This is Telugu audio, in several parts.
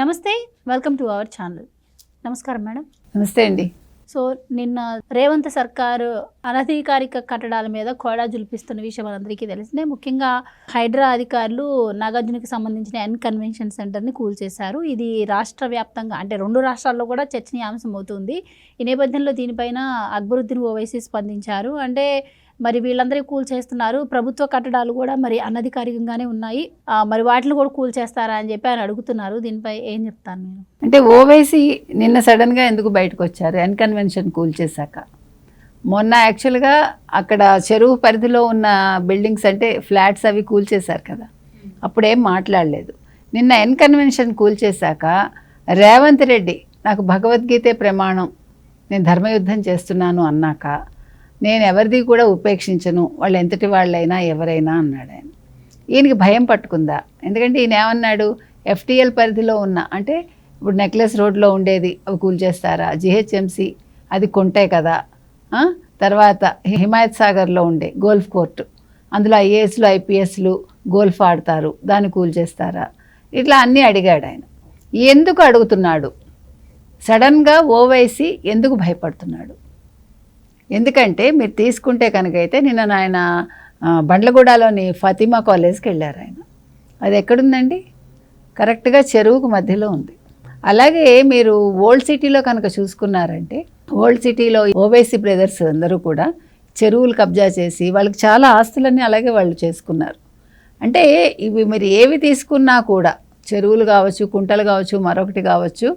నమస్తే వెల్కమ్ టు అవర్ ఛానల్ నమస్కారం మేడం. నమస్తే అండి. సో నిన్న రేవంత్ సర్కారు అనధికారిక కట్టడాల మీద కోడా జులిపిస్తున్న విషయం మనందరికీ తెలిసిందే. ముఖ్యంగా హైడ్రా అధికారులు నాగార్జునకి సంబంధించిన ఎన్ కన్వెన్షన్ సెంటర్ని కూల్చేశారు. ఇది రాష్ట్ర వ్యాప్తంగా అంటే రెండు రాష్ట్రాల్లో కూడా చర్చనీయాంశం అవుతుంది ఈ నేపథ్యంలో దీనిపైన అక్బరుద్దీన్ ఓవైసీ స్పందించారు. అంటే మరి వీళ్ళందరూ కూల్ చేస్తున్నారు. ప్రభుత్వ కట్టడాలు కూడా మరి అనధికారికంగానే ఉన్నాయి. మరి వాటిని కూడా కూల్ చేస్తారా అని చెప్పి ఆయన అడుగుతున్నారు. దీనిపై ఏం చెప్తాను నేను అంటే ఓవైసీ నిన్న సడన్గా ఎందుకు బయటకు వచ్చారు? అన్కన్వెన్షన్ కూల్చేశాక మొన్న యాక్చువల్గా అక్కడ చెరువు పరిధిలో ఉన్న బిల్డింగ్స్ అంటే ఫ్లాట్స్ అవి కూల్చేశారు కదా. అప్పుడేం మాట్లాడలేదు. నిన్న ఎన్ కన్వెన్షన్ కూల్చేశాక రేవంత్ రెడ్డి నాకు భగవద్గీతే ప్రమాణం నేను ధర్మయుద్ధం చేస్తున్నాను అన్నాక నేను ఎవరిది కూడా ఉపేక్షించను. వాళ్ళు ఎంతటి వాళ్ళైనా ఎవరైనా అన్నాడు ఆయన. ఈయనకి భయం పట్టుకుందా? ఎందుకంటే ఈయన ఏమన్నాడు? ఎఫ్టీఎల్ పరిధిలో ఉన్న అంటే ఇప్పుడు నెక్లెస్ రోడ్లో ఉండేది అవి కూల్చేస్తారా జిహెచ్ఎంసి అది కొంటే కదా? తర్వాత హిమాయత్ సాగర్లో ఉండే గోల్ఫ్ కోర్టు. అందులో ఐఏఎస్లు ఐపీఎస్లు గోల్ఫ్ ఆడతారు దాన్ని కూల్చేస్తారా ఇట్లా అన్నీ అడిగాడు ఆయన. ఎందుకు అడుగుతున్నాడు? సడన్గా ఓవైసీ ఎందుకు భయపడుతున్నాడు? ఎందుకంటే మీరు తీసుకుంటే కనుక అయితే నిన్న ఆయన బండ్లగూడలోని ఫాతిమా కాలేజ్కి వెళ్ళారు ఆయన. అది ఎక్కడుందండి? కరెక్ట్గా చెరువుకు మధ్యలో ఉంది. అలాగే మీరు ఓల్డ్ సిటీలో కనుక చూసుకున్నారంటే ఓల్డ్ సిటీలో ఓవైసీ బ్రదర్స్ అందరూ కూడా చెరువులు కబ్జా చేసి వాళ్ళకి చాలా ఆస్తులన్నీ అలాగే వాళ్ళు చేసుకున్నారు. అంటే ఇవి మీరు ఏవి తీసుకున్నా కూడా చెరువులు కావచ్చు కుంటలు కావచ్చు మరొకటి కావచ్చు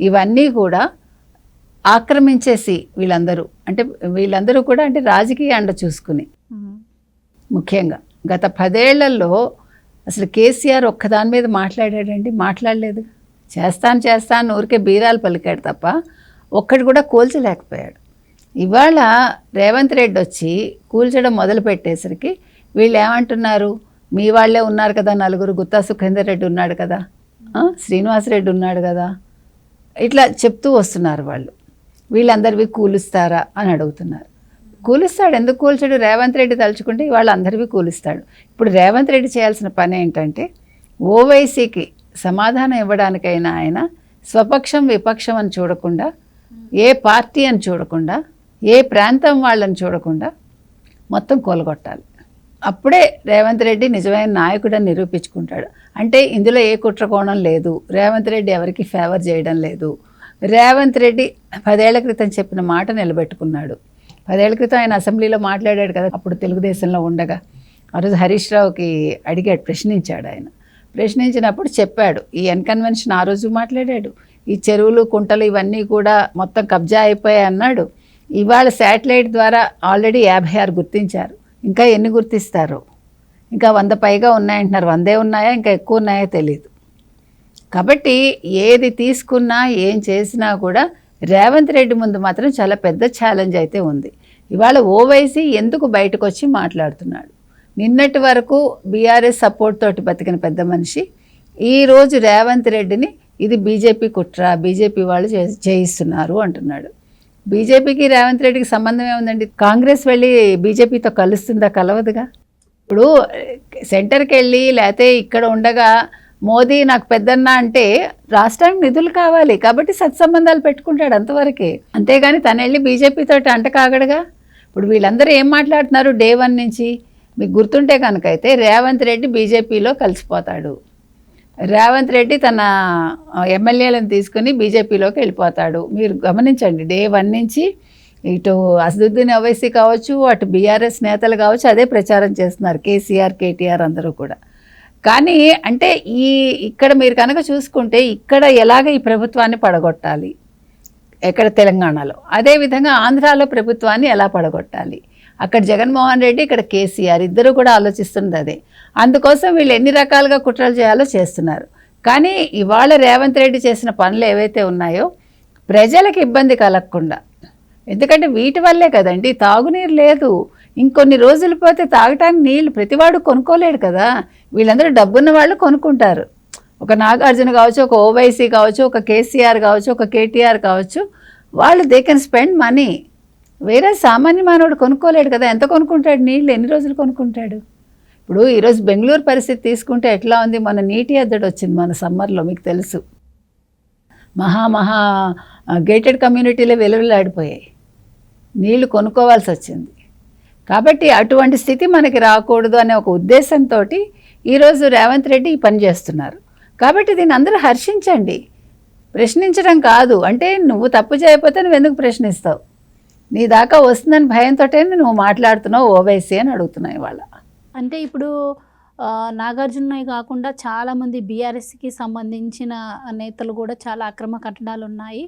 ఇవన్నీ కూడా ఆక్రమించేసి వీళ్ళందరూ. అంటే వీళ్ళందరూ కూడా అంటే రాజకీయ అండ చూసుకుని. ముఖ్యంగా గత పదేళ్ళలో అసలు కేసీఆర్ ఒక్కదాని మీద మాట్లాడాడండి మాట్లాడలేదు. చేస్తాను చేస్తాను ఊరికే బీరాలు పలికాడు తప్ప ఒక్కటి కూడా కూల్చలేకపోయాడు. ఇవాళ రేవంత్ రెడ్డి వచ్చి కూల్చడం మొదలు పెట్టేసరికి వీళ్ళు ఏమంటున్నారు? మీ వాళ్ళే ఉన్నారు కదా నలుగురు గుత్తా సుఖేందర్ రెడ్డి ఉన్నాడు కదా. శ్రీనివాసరెడ్డి ఉన్నాడు కదా. ఇట్లా చెప్తూ వస్తున్నారు వాళ్ళు. వీళ్ళందరివి కూలుస్తారా అని అడుగుతున్నారు. కూలుస్తాడు. ఎందుకు కూల్చాడు? రేవంత్ రెడ్డి తలుచుకుంటే వాళ్ళందరివి కూలుస్తాడు. ఇప్పుడు రేవంత్ రెడ్డి చేయాల్సిన పని ఏంటంటే ఓవైసీకి సమాధానం ఇవ్వడానికైనా ఆయన స్వపక్షం విపక్షం అని చూడకుండా ఏ పార్టీ అని చూడకుండా ఏ ప్రాంతం వాళ్ళని చూడకుండా మొత్తం కూలగొట్టాలి. అప్పుడే రేవంత్ రెడ్డి నిజమైన నాయకుడని నిరూపించుకుంటాడు. అంటే ఇందులో ఏ కుట్రకోణం లేదు. రేవంత్ రెడ్డి ఎవరికి ఫేవర్ చేయడం లేదు. రేవంత్ రెడ్డి పదేళ్ళ క్రితం చెప్పిన మాట నిలబెట్టుకున్నాడు. పదేళ్ళ క్రితం ఆయన అసెంబ్లీలో మాట్లాడాడు కదా అప్పుడు తెలుగుదేశంలో ఉండగా. ఆ రోజు హరీష్ రావుకి అడిగాడు ప్రశ్నించాడు ఆయన. ప్రశ్నించినప్పుడు చెప్పాడు ఈ అన్కన్వెన్షన్ ఆ రోజు మాట్లాడాడు. ఈ చెరువులు కుంటలు ఇవన్నీ కూడా మొత్తం కబ్జా అయిపోయాయి అన్నాడు. ఇవాళ శాటిలైట్ ద్వారా ఆల్రెడీ యాభై ఆరు గుర్తించారు. ఇంకా ఎన్ని గుర్తిస్తారు? ఇంకా వంద పైగా ఉన్నాయంటున్నారు. వందే ఉన్నాయా? ఇంకా ఎక్కువ ఉన్నాయో తెలియదు కాబట్టి ఏది తీసుకున్నా ఏం చేసినా కూడా రేవంత్ రెడ్డి ముందు మాత్రం చాలా పెద్ద ఛాలెంజ్ అయితే ఉంది. ఇవాళ ఓవైసీ ఎందుకు బయటకు వచ్చి మాట్లాడుతున్నాడు? నిన్నటి వరకు బీఆర్ఎస్ సపోర్ట్ తోటి బతికిన పెద్ద మనిషి ఈరోజు రేవంత్ రెడ్డిని ఇది బీజేపీ కుట్ర బీజేపీ వాళ్ళు చే- చేయిస్తున్నారు అంటున్నాడు. బీజేపీకి రేవంత్ రెడ్డికి సంబంధం ఏముందండి? కాంగ్రెస్ వెళ్ళి బీజేపీతో కలుస్తుందా కలవదుగా? ఇప్పుడు సెంటర్కి వెళ్ళి లేకపోతే ఇక్కడ ఉండగా మోదీ నాకు పెద్దన్న అంటే రాష్ట్రానికి నిధులు కావాలి కాబట్టి సత్సంబంధాలు పెట్టుకుంటాడు అంతవరకే. అంతేగాని తను వెళ్ళి బీజేపీతో అంట కాగడగా? ఇప్పుడు వీళ్ళందరూ ఏం మాట్లాడుతున్నారు డే వన్ నుంచి? మీకు గుర్తుంటే కనుక అయితే రేవంత్ రెడ్డి బీజేపీలో కలిసిపోతాడు. రేవంత్ రెడ్డి తన ఎమ్మెల్యేలను తీసుకుని బీజేపీలోకి వెళ్ళిపోతాడు. మీరు గమనించండి డే వన్ నుంచి ఇటు అసదుద్దీన్ ఓవైసీ కావచ్చు అటు బీఆర్ఎస్ నేతలు కావచ్చు అదే ప్రచారం చేస్తున్నారు కేసీఆర్ కేటీఆర్ అందరూ కూడా. కానీ అంటే ఈ ఇక్కడ మీరు కనుక చూసుకుంటే ఇక్కడ ఎలాగ ఈ ప్రభుత్వాన్ని పడగొట్టాలి? ఎక్కడ తెలంగాణలో. అదేవిధంగా ఆంధ్రాలో ప్రభుత్వాన్ని ఎలా పడగొట్టాలి? అక్కడ జగన్మోహన్ రెడ్డి ఇక్కడ కేసీఆర్ ఇద్దరు కూడా ఆలోచిస్తున్నది అదే. అందుకోసం వీళ్ళు ఎన్ని రకాలుగా కుట్రలు చేయాలో చేస్తున్నారు. కానీ ఇవాళ రేవంత్ రెడ్డి చేసిన పనులు ఏవైతే ఉన్నాయో ప్రజలకు ఇబ్బంది కలగకుండా. ఎందుకంటే వీటి వల్లే కదండి తాగునీరు లేదు. ఇంకొన్ని రోజులు పోతే తాగటానికి నీళ్ళు ప్రతివాడు కొనుక్కోలేడు కదా. వీళ్ళందరూ డబ్బున్న వాళ్ళు కొనుక్కుంటారు. ఒక నాగార్జున కావచ్చు ఒక ఓవైసీ కావచ్చు ఒక కేసీఆర్ కావచ్చు ఒక కేటీఆర్ కావచ్చు వాళ్ళు దే కెన్ స్పెండ్ మనీ. వేరే సామాన్య మానవుడు కొనుక్కోలేడు కదా. ఎంత కొనుక్కుంటాడు నీళ్ళు? ఎన్ని రోజులు కొనుక్కుంటాడు? ఇప్పుడు ఈరోజు బెంగళూరు పరిస్థితి తీసుకుంటే ఎట్లా ఉంది? మన నీటి ఎద్దడి వచ్చింది మన సమ్మర్లో మీకు తెలుసు. మహా మహా గేటెడ్ కమ్యూనిటీలే వెలువలాడిపోయాయి. నీళ్ళు కొనుక్కోవాల్సి వచ్చింది. కాబట్టి అటువంటి స్థితి మనకి రాకూడదు అనే ఒక ఉద్దేశంతో ఈరోజు రేవంత్ రెడ్డి ఈ పని చేస్తున్నారు. కాబట్టి దీన్ని అందరూ హర్షించండి. ప్రశ్నించడం కాదు. అంటే నువ్వు తప్పు చేయకపోతే నువ్వు ఎందుకు ప్రశ్నిస్తావు? నీ దాకా వస్తుందని భయంతో నువ్వు మాట్లాడుతున్నావు ఓవైసీ అని అడుగుతున్నావు ఇవాళ. అంటే ఇప్పుడు నాగార్జున కాకుండా చాలామంది బీఆర్ఎస్కి సంబంధించిన నేతలు కూడా చాలా అక్రమ కట్టడాలు ఉన్నాయి.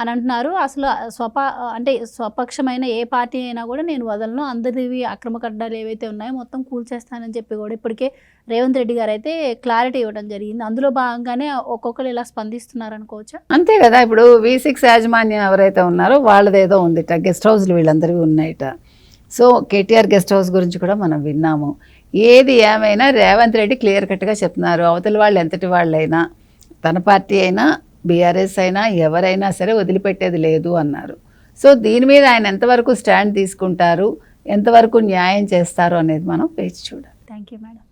అని అంటున్నారు అసలు స్వప అంటే స్వపక్షమైన ఏ పార్టీ అయినా కూడా నేను వదలను. అందరివి అక్రమ కట్టడాలు ఏవైతే ఉన్నాయో మొత్తం కూల్చేస్తానని చెప్పి కూడా ఇప్పటికే రేవంత్ రెడ్డి గారు అయితే క్లారిటీ ఇవ్వడం జరిగింది. అందులో భాగంగానే ఒక్కొక్కరు ఇలా స్పందిస్తున్నారు అనుకోవచ్చా అంతే కదా. ఇప్పుడు వి సిక్స్ యాజమాన్యం ఎవరైతే ఉన్నారో వాళ్ళదేదో ఉందిట గెస్ట్ హౌస్లు వీళ్ళందరివి ఉన్నాయిట. సో కేటీఆర్ గెస్ట్ హౌస్ గురించి కూడా మనం విన్నాము. ఏది ఏమైనా రేవంత్ రెడ్డి క్లియర్ కట్గా చెప్తున్నారు. అవతల వాళ్ళు ఎంతటి వాళ్ళైనా తన పార్టీ అయినా బీఆర్ఎస్ అయినా ఎవరైనా సరే వదిలిపెట్టేది లేదు అన్నారు. సో దీని మీద ఆయన ఎంతవరకు స్టాండ్ తీసుకుంటారు? ఎంతవరకు న్యాయం చేస్తారు అనేది మనం వేచి చూడాలి. Thank you madam